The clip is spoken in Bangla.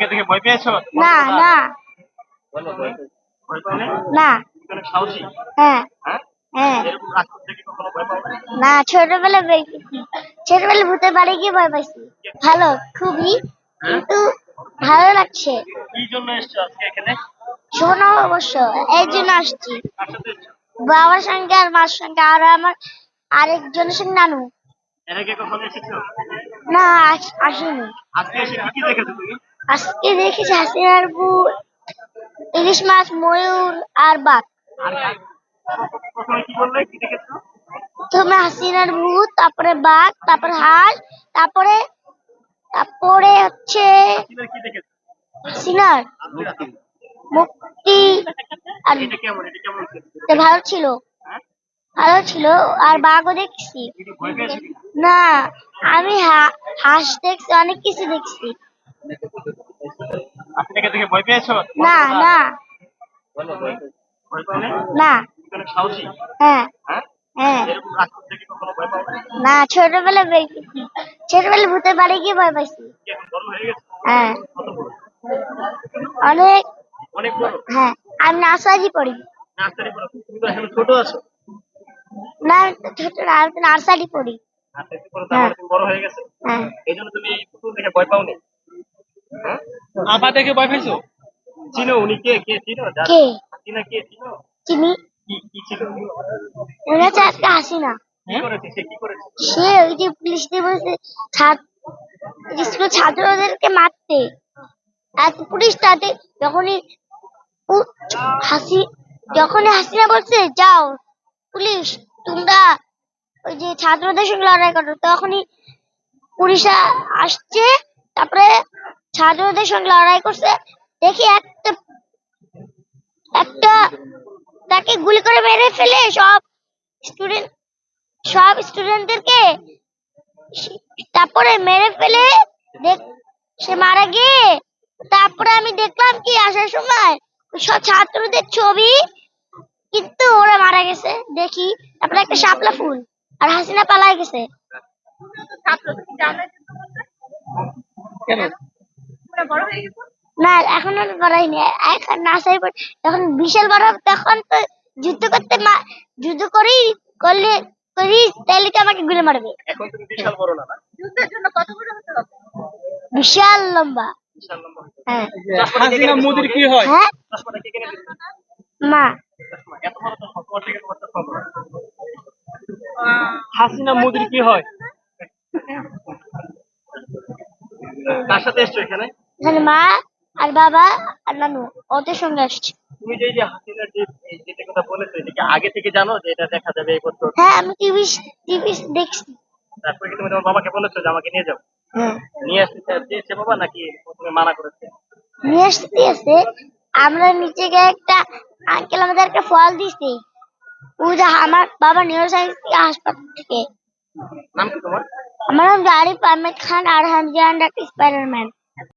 হাসিনাকে দেখে ভয় পেয়েছ? না না। না। হ্যাঁ। হ্যাঁ? হ্যাঁ। না ছোটবেলা ছোটবেলা ভূতের বাড়ি গিয়ে ভয় পাইছি। ভালো খুবই। কিন্তু ভালো লাগছে। শোনো অবশ্য এই জন্য আসছি। বাবার সঙ্গে আর মার সঙ্গে আর আমার আরেকজনের সঙ্গে নানু। না আস- আসিনি। আজকে এসে কি কি দেখেছ তুমি? আজকে দেখেছি হাসিনার বুট ইলিশ মাছ ময়ূর আর বাঘ। প্রথমে হাসিনার ভূত তারপরে বাঘ তারপরে হাঁস তারপরে তারপরে হচ্ছে হাসিনার কি দেখেছ? হাসিনার মুক্তি আর এটা কেমন? এটা কেমন ছিল? তো ভালো ছিল। হ্যাঁ? ভালো ছিল। আর বাঘও দেখছি? না আমি হা- হাঁস দেখছি অনেক কিছু দেখছি। হাসিনাকে দেখে ভয় পেয়েছ? না না। বলো ভয় না। সাহসী? হ্যাঁ। হ্যাঁ? হ্যাঁ। না ছোটবেলা ছোটবেলা ভূতের বাড়ি গিয়ে ভয় পাইছি। হয়ে হ্যাঁ। অনেক অনেক হ্যাঁ আমি নার্সারি পড়ি। নার্সারি পড়ো। তুমি তো এখন ছোট আছো। না ছোট না আমি নার্সারি পড়ি। নার্সারি পড়ো তারপরে বড় হয়ে গেছে। হ্যাঁ। এই জন্য তুমি পুতুল দেখে ভয় পাওনি? হ্যাঁ আপা দেখে ভয় পাইছো? চিনো উনি কে? কে চিনো? কে? হাসিনা কে চিনো? চিনি। কি কি ছিল হচ্ছে আজকে হাসি না। সে? ওই যে পুলিশ বলছে স্কুল ছাত্রদেরকে মারতে। আর পুলিশ তাদের যখনই হাসি যখনই হাসিনা বলছে যাও পুলিশ তোমরা ওই যে ছাত্রদের সঙ্গে লড়াই করো। তখনই পুলিশরা আসছে তারপরে ছাত্রদের সঙ্গে লড়াই করছে। দেখি একটা একটা তাকে গুলি করে মেরে ফেলে সব স্টুডেন্ট সব স্টুডেন্টদেরকে তারপরে মেরে ফেলে দেখ সে মারা গিয়ে তারপরে আমি দেখলাম কি আসার সময় সব ছাত্রদের ছবি কিন্তু ওরা মারা গেছে। দেখি তারপরে একটা শাপলা ফুল আর হাসিনা পালাই গেছে। কেন? না এখন আর বাড়াইনি এখন নার্সারি পড়ি যখন বিশাল বড় হবে তখন তো যুদ্ধ করতে মা- যুদ্ধ করি করলে করি তাহলে তো আমাকে গুলি মারবে। এখন তুমি বিশাল বড় না না? বিশাল লম্বা। বিশাল লম্বা হ্যাঁ। হাসিনা মোদির কি হয়? হ্যাঁ? মা। বড় হাসিনা মোদির কি হয়? কার সাথে এসছো এখানে? এখানে মা আর বাবা আর নানু ওদের সঙ্গে আসছে। তুমি যে যে যেটা কথা বলেছ এটা কি আগে থেকে জানো যে এটা দেখা যাবে এই বছর? হ্যাঁ আমি টিভি টিভি দেখছি। তারপরে কি তুমি তোমার বাবাকে বলেছ যে আমাকে নিয়ে যাও? হ্যাঁ। নিয়ে আসতে চেয়েছে বাবা নাকি প্রথমে মানা করেছে? নিয়ে আসতে দিয়েছে। আমরা নিচে গিয়ে একটা আঙ্কেল আমাদের একটা ফল দিছে ও যে আমার বাবা নিউরো সায়েন্স থেকে হাসপাতাল থেকে। নাম কি তোমার? আমার নাম জারিফ আহমেদ খান আর হামজান ডাক্তার স্পাইডারম্যান।